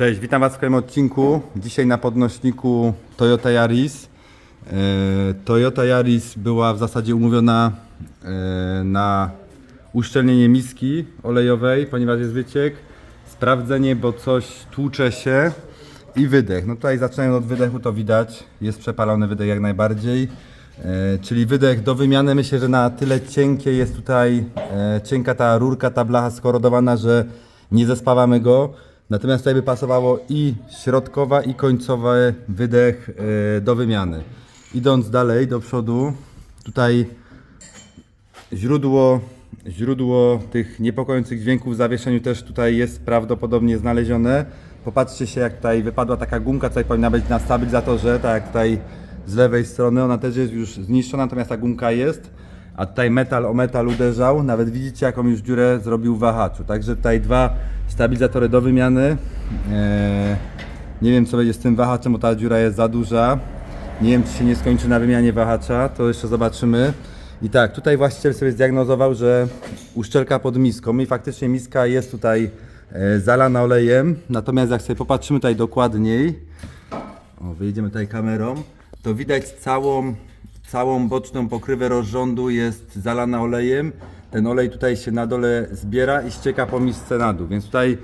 Cześć, witam Was w kolejnym odcinku. Dzisiaj na podnośniku Toyota Yaris. E, Toyota Yaris była w zasadzie umówiona e, na uszczelnienie miski olejowej, ponieważ jest wyciek, sprawdzenie, bo coś tłucze się i wydech. No tutaj zaczynając od wydechu to widać, jest przepalony wydech jak najbardziej. E, czyli wydech do wymiany myślę, że na tyle cienkie jest tutaj cienka ta rurka, ta blacha skorodowana, że nie zespawamy go. Natomiast tutaj by pasowało i środkowa i końcowy wydech e, do wymiany. Idąc dalej do przodu, tutaj źródło, źródło tych niepokojących dźwięków w zawieszeniu też tutaj jest prawdopodobnie znalezione. Popatrzcie się jak tutaj wypadła taka gumka, tutaj powinna być na stabilizatorze, tak jak tutaj z lewej strony, ona też jest już zniszczona, natomiast ta gumka jest. A tutaj metal o metal uderzał, nawet widzicie jaką już dziurę zrobił w wahaczu. Także tutaj dwa stabilizatory do wymiany. Eee, nie wiem co będzie z tym wahaczem, bo ta dziura jest za duża. Nie wiem czy się nie skończy na wymianie wahacza, to jeszcze zobaczymy. I tak, tutaj właściciel sobie zdiagnozował, że uszczelka pod miską i faktycznie miska jest tutaj e, zalana olejem. Natomiast jak sobie popatrzymy tutaj dokładniej, o, wyjedziemy tutaj kamerą, to widać całą, całą boczną pokrywę rozrządu jest zalana olejem. Ten olej tutaj się na dole zbiera i ścieka po misce na dół, więc tutaj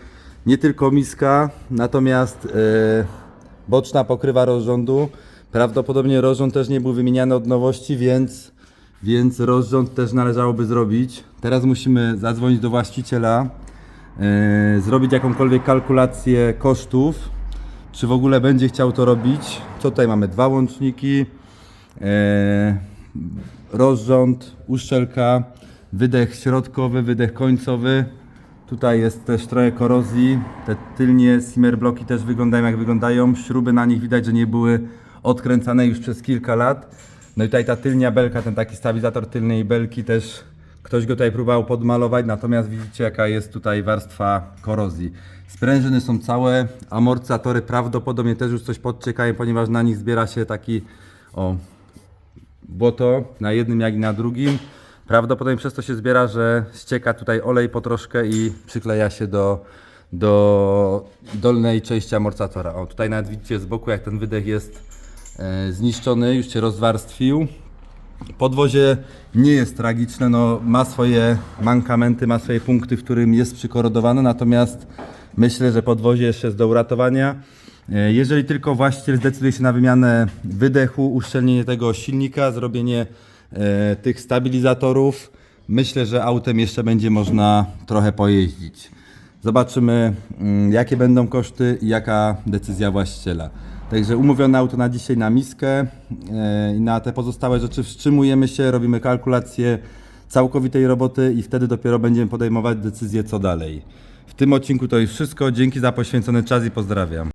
nie tylko miska, natomiast e, boczna pokrywa rozrządu. Prawdopodobnie rozrząd też nie był wymieniany od nowości, więc, więc rozrząd też należałoby zrobić. Teraz musimy zadzwonić do właściciela, e, zrobić jakąkolwiek kalkulację kosztów czy w ogóle będzie chciał to robić. Co tutaj mamy? Dwa łączniki, rozrząd, uszczelka, wydech środkowy, wydech końcowy. Tutaj jest też trochę korozji. Te tylnie simmer bloki też wyglądają jak wyglądają. Śruby na nich widać, że nie były odkręcane już przez kilka lat. No i tutaj ta tylnia belka, ten taki stabilizator tylnej belki też Ktoś go tutaj próbował podmalować, natomiast widzicie jaka jest tutaj warstwa korozji. Sprężyny są całe, amortyzatory prawdopodobnie też już coś podciekają, ponieważ na nich zbiera się taki o błoto na jednym jak i na drugim. Prawdopodobnie przez to się zbiera, że ścieka tutaj olej po troszkę i przykleja się do, do dolnej części amortyzatora. O tutaj nawet widzicie z boku jak ten wydech jest e, zniszczony, już się rozwarstwił. Podwozie nie jest tragiczne, no, ma swoje mankamenty, ma swoje punkty, w którym jest przykorodowane, natomiast myślę, że podwozie jeszcze jest do uratowania. E, Jeżeli tylko właściciel zdecyduje się na wymianę wydechu, uszczelnienie tego silnika, zrobienie e, tych stabilizatorów, myślę, że autem jeszcze będzie można trochę pojeździć. Zobaczymy, mm, jakie będą koszty i jaka decyzja właściciela. Także umówione auto na dzisiaj na miskę e, i na te pozostałe rzeczy wstrzymujemy się, robimy kalkulację całkowitej roboty i wtedy dopiero będziemy podejmować decyzję co dalej. W tym odcinku to już wszystko. Dzięki za poświęcony czas i pozdrawiam.